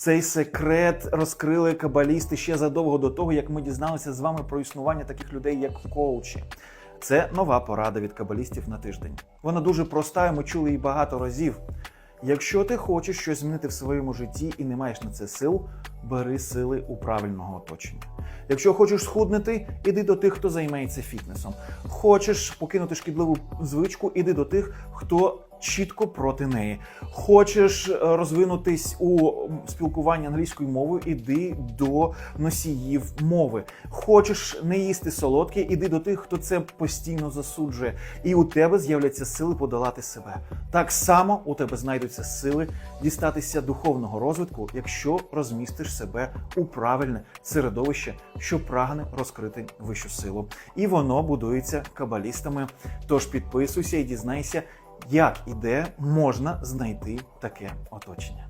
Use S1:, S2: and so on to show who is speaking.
S1: Цей секрет розкрили кабалісти ще задовго до того, як ми дізналися з вами про існування таких людей, як коучі. Це нова порада від кабалістів на тиждень. Вона дуже проста, і ми чули її багато разів. Якщо ти хочеш щось змінити в своєму житті і не маєш на це сил, бери сили у правильного оточення. Якщо хочеш схуднути, іди до тих, хто займається фітнесом. Хочеш покинути шкідливу звичку, іди до тих, хто чітко проти неї. Хочеш е, розвинутись у спілкуванні англійською мовою, іди до носіїв мови. Хочеш не їсти солодке, іди до тих, хто це постійно засуджує, і у тебе з'являться сили подолати себе. Так само у тебе знайдуться сили дістатися духовного розвитку, якщо розмістиш себе у правильне середовище, що прагне розкрити вищу силу. І воно будується кабалістами. Тож підписуйся і дізнайся, як і де можна знайти таке оточення.